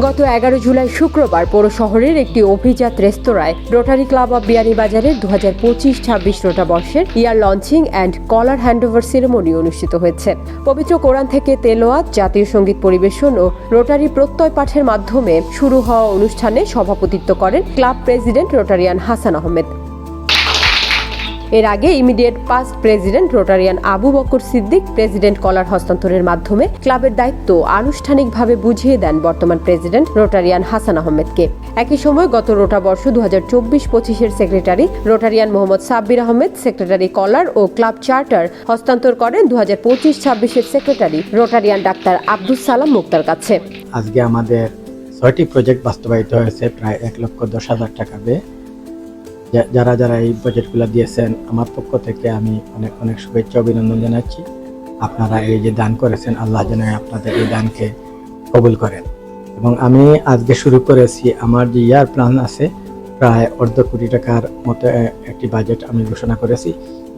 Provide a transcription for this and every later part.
গত এগারো জুলাই শুক্রবার পৌর শহরের একটি অভিজাত রেস্তোরাঁয় রোটারি ক্লাব অব বিয়ানীবাজারের দু হাজার পঁচিশ ছাব্বিশ রোটা বর্ষের year launching and collar handover ceremony অনুষ্ঠিত হয়েছে। পবিত্র কোরআন থেকে তেলোয়াত, জাতীয় সংগীত পরিবেশন ও রোটারি প্রত্যয় পাঠের মাধ্যমে শুরু হওয়া অনুষ্ঠানে সভাপতিত্ব করেন club president Rotarian Hasan Ahmed. এর আগে immediate past president Rotarian Abu Bakar Siddique president collar হস্তান্তরের মাধ্যমে ক্লাবের দায়িত্ব আনুষ্ঠানিকভাবে বুঝিয়ে দেন বর্তমান প্রেসিডেন্ট রোটারিয়ান হাসান আহমেদকে একই সময় গত রোটা বর্ষ দু হাজার চব্বিশ পঁচিশের secretary Rotarian Mohammad Sabbir Ahmed secretary collar ও ক্লাব চার্টার হস্তান্তর করেন দু হাজার পঁচিশ ছাব্বিশের সেক্রেটারি রোটারিয়ান ডাক্তার আব্দুল সালাম মুক্তার কাছে। আজকে আমাদের ছয়টি প্রজেক্ট বাস্তবায়িত হয়েছে, প্রায় এক লক্ষ দশ হাজার টাকা ব্যয়ে। যারা যারা এই প্রজেক্টগুলো দিয়েছেন, আমার পক্ষ থেকে আমি অনেক অনেক শুভেচ্ছা, অভিনন্দন জানাচ্ছি। আপনারা এই যে দান করেছেন, আল্লাহ যেন আপনাদের এই দানকে কবুল করেন। এবং আমি আজকে শুরু করেছি, আমার যে ইয়ার প্ল্যান আছে, প্রায় অর্ধ কোটি টাকার মতো একটি বাজেট আমি ঘোষণা করেছি।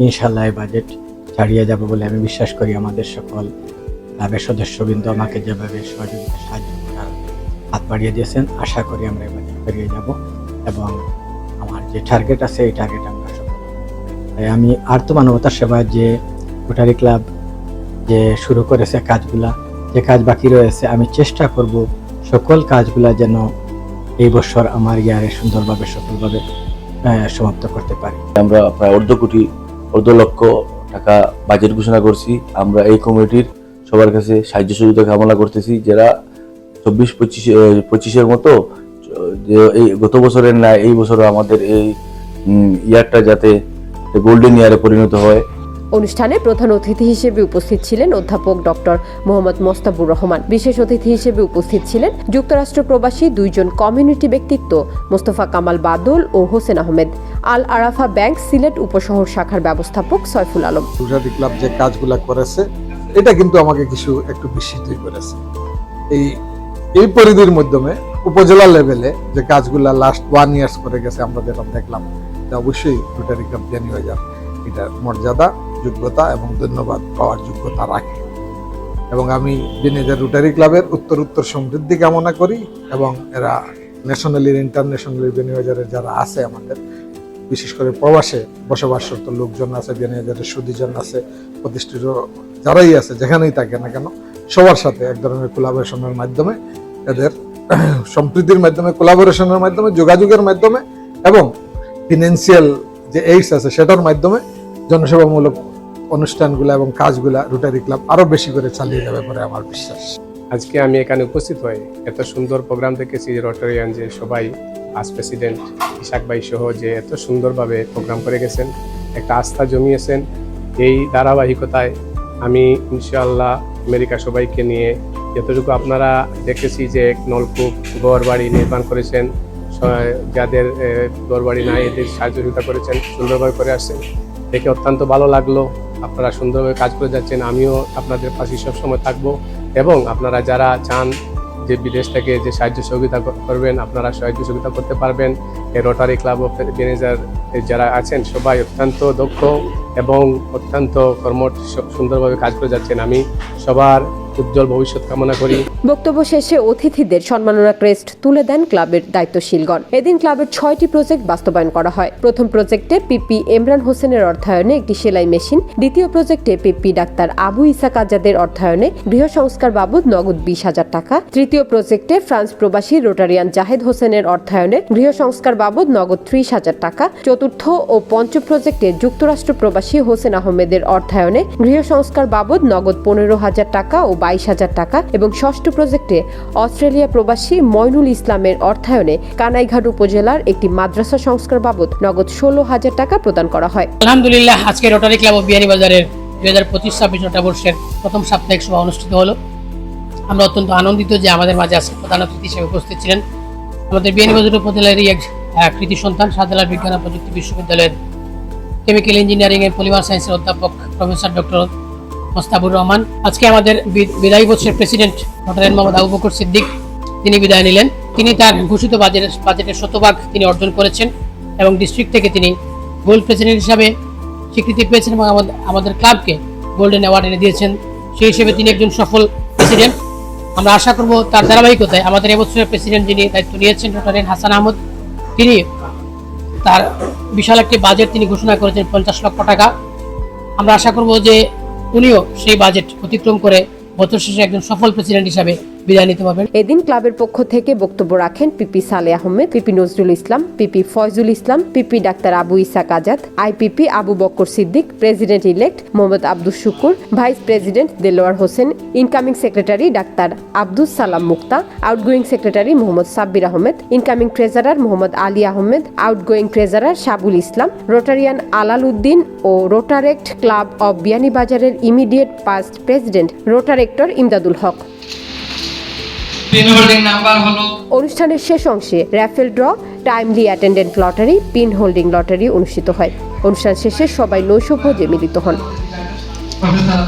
ইনশাল্লাহ এই বাজেট ছাড়িয়ে যাব বলে আমি বিশ্বাস করি। আমাদের সকল ক্লাবের সদস্যবৃন্দ আমাকে যেভাবে সহযোগিতা, সাহায্য করার হাত বাড়িয়ে দিয়েছেন, আশা করি আমরা এবার পেরিয়ে যাব। এবং যে টার্গেট আছে, এই টার্গেট আমরা। তাই আমি আর্থ মানবতার সেবায় যে রোটারি ক্লাব যে শুরু করেছে কাজগুলা, যে কাজ বাকি রয়েছে, আমি চেষ্টা করব সকল কাজগুলা যেন এই বছর আমার ইয়ারে সুন্দরভাবে, সফলভাবে সমাপ্ত করতে পারি। আমরা প্রায় অর্ধ কোটি, অর্ধ লক্ষ টাকা বাজেট ঘোষণা করছি। আমরা এই কমিটির সবার কাছে সাহায্য সহযোগিতা কামনা করতেছি। যারা চব্বিশ, পঁচিশ পঁচিশের মতো যে এই গত বছরের না এই বছরও আমাদের এই ইয়ারটা যাতে গোল্ডেন ইয়ারে পরিণত হয়। অনুষ্ঠানে প্রধান অতিথি হিসেবে উপস্থিত ছিলেন অধ্যাপক ডক্টর মোহাম্মদ মোস্তাবুর রহমান। বিশেষ অতিথি হিসেবে উপস্থিত ছিলেন যুক্তরাষ্ট্র প্রবাসী দুইজন কমিউনিটি ব্যক্তিত্ব মোস্তফা কামাল বাদল ও হোসেন আহমেদ। আল আরাফা ব্যাংক সিলেট উপশহর শাখার ব্যবস্থাপক সয়ফুল আলম। রোটারি ক্লাব যে কাজগুলা করেছে এটা কিন্তু আমাকে কিছু একটু বিস্মিতই করেছে। এই এই পরিধির মাধ্যমে উপজেলা লেভেলে যে কাজগুলা লাস্ট ওয়ান ইয়ার্স করে গেছে, আমরা যেটা দেখলাম এটা অবশ্যই রোটারি ক্লাব জ্ঞানী হয়ে যাবে। এটা মর্যাদা, যোগ্যতা এবং ধন্যবাদ পাওয়ার যোগ্যতা রাখে। এবং আমি বিনেজার রোটারি ক্লাবের উত্তর উত্তর সমৃদ্ধি কামনা করি এবং এরা ন্যাশনালি ইন্টারন্যাশনালি বেনিবাজারের যারা আছে আমাদের, বিশেষ করে প্রবাসে বসবাসরত লোকজন আছে বেনিবাজারের সুদীজন আছে, প্রতিষ্ঠিত যারাই আছে, যেখানেই থাকে না কেন, সবার সাথে এক ধরনের কোলাবোরেশনের মাধ্যমে এদের সম্প্রীতির মাধ্যমে কোলাবোরেশনের মাধ্যমে, যোগাযোগের মাধ্যমে এবং ফিনান্সিয়াল যে এইডস আছে সেটার মাধ্যমে জনসেবামূলক অনুষ্ঠানগুলো এবং কাজগুলা রোটারি ক্লাব আরও বেশি করে চালিয়ে যাবে বলে আমার বিশ্বাস। আজকে আমি এখানে উপস্থিত হয়ে এত সুন্দর প্রোগ্রাম দেখেছি রোটারিয়ান যে সবাই আজ প্রেসিডেন্ট ইশাক ভাই সহ যে এত সুন্দরভাবে প্রোগ্রাম করে গেছেন, একটা আস্থা জমিয়েছেন। এই ধারাবাহিকতায় আমি ইনশাআল্লাহ আমেরিকা সবাইকে নিয়ে যতটুকু আপনারা দেখেছি যে নলকূপ ঘর বাড়ি নির্মাণ করেছেন। যাদের ঘর বাড়ি নাই, এদের সহযোগিতা করেছেন, সুন্দরভাবে করে আসছেন। দেখে অত্যন্ত ভালো লাগল। আপনারা সুন্দরভাবে কাজ করে যাচ্ছেন। আমিও আপনাদের পাশে সবসময় থাকব। এবং আপনারা যারা চান যে বিদেশ থেকে যে সাহায্য সহযোগিতা করবেন, আপনারা সাহায্য সহযোগিতা করতে পারবেন। রোটারি ক্লাব অফ ম্যানেজার যারা আছেন, সবাই অত্যন্ত দক্ষ এবং অত্যন্ত কর্মঠ সুন্দরভাবে কাজ করে যাচ্ছেন। আমি সবার উজ্জ্বল ভবিষ্যৎ কামনা করি। বক্তব্য শেষে অতিথিদের সম্মাননা ক্রেস্ট তুলে দেন ক্লাবের দায়িত্বশীলগণ। এদিন ক্লাবের ছয়টি প্রজেক্ট বাস্তবায়ন করা হয়। প্রথম প্রজেক্টে পিপি ইমরান হোসেনের অর্থায়নে একটি সেলাই মেশিন, দ্বিতীয় প্রজেক্টে পিপি ডাক্তার আবু ইসাক আজাদের অর্থায়নে গৃহ সংস্কার বাবদ নগদ বিশ হাজার টাকা, তৃতীয় প্রজেক্টে ফ্রান্স প্রবাসী রোটারিয়ান জাহেদ হোসেনের অর্থায়নে গৃহ সংস্কার বাবদ নগদ ত্রিশ হাজার টাকা, চতুর্থ ও পঞ্চম প্রজেক্টে যুক্তরাষ্ট্র প্রবাসী হোসেন আহমেদের অর্থায়নে গৃহ সংস্কার বাবদ নগদ পনেরো হাজার টাকা ও বাইশ হাজার টাকা এবং ষষ্ঠ প্রজেক্টে অস্ট্রেলিয়া প্রবাসী ময়নুল ইসলামের অর্থায়নে কানাইঘাট উপজেলার একটি মাদ্রাসা সংস্কার বাবদ নগদ ষোলো হাজার টাকা প্রদান করা হয়। আলহামদুলিল্লাহ, আজকে রোটারি ক্লাব অফ বিহারীবাজারের দুই হাজার পঁচিশ ছাব্বিশ বর্ষের প্রথম সাপ্তাহিক সভা অনুষ্ঠিত হলো। আমরা অত্যন্ত আনন্দিত যে আমাদের মাঝে আজকে প্রধান অতিথি হিসেবে উপস্থিত ছিলেন। আমাদের বিহারীবাজার উপজেলারই এক কৃতি সন্তান শাহজালাল বিজ্ঞান ও প্রযুক্তি বিশ্ববিদ্যালয়ের কেমিক্যাল ইঞ্জিনিয়ারিং এর পলিমার সায়েন্সের অধ্যাপক প্রফেসর ডক্টর মোস্তাবুর রহমান। আজকে আমাদের বিদায়ী বর্ষের প্রেসিডেন্ট ডক্টর মোহাম্মদ আবু বকর সিদ্দিক, তিনি বিদায় নিলেন। তিনি তার ঘোষিত বাজেটের বাজেটের শতভাগ তিনি অর্জন করেছেন এবং ডিস্ট্রিক্ট থেকে তিনি গোল্ড প্রেসিডেন্ট হিসাবে স্বীকৃতি পেয়েছেন এবং আমাদের ক্লাবকে গোল্ডেন অ্যাওয়ার্ড এনে দিয়েছেন। সেই হিসেবে তিনি একজন সফল প্রেসিডেন্ট আমরা আশা করব তার ধারাবাহিকতায় আমাদের এবছরের প্রেসিডেন্ট যিনি দায়িত্ব নিয়েছেন ডক্টর হাসান আহমদ, তিনি তার বিশাল একটি বাজেট তিনি ঘোষণা করেছেন পঞ্চাশ লক্ষ টাকা। আমরা আশা করব যে উনিও সেই বাজেট অতিক্রম করে বছর শেষে একজন সফল প্রেসিডেন্ট হিসাবে বিদায় নিতে পারবেন। এদিন ক্লাবের পক্ষ থেকে বক্তব্য রাখেন P P Saleh Ahmed, P P Nazrul Islam, P P Foyzul Islam, P P doctor Abu Ishaq Azad, I P P Abu Bakkar Siddique, president elect Mohammad Abdul Shukur, vice president Delwar Hossain, incoming secretary doctor Abdul Salam Mukta, outgoing secretary Mohammad Sabbir Ahmed, incoming treasurer Mohammad Ali Ahmed, outgoing treasurer Shabul Islam, Rotarian Alal Uddin O Rotaract club of বিয়ানীবাজারের immediate past president Rotaractor Imdadul Haque. Pin holding number হলো অনুষ্ঠানের শেষ অংশে raffle draw timely attendant lottery pin holding lottery অনুষ্ঠিত হয় অনুষ্ঠান শেষে সবাই নৈশভোজে মিলিত হন প্রফেসর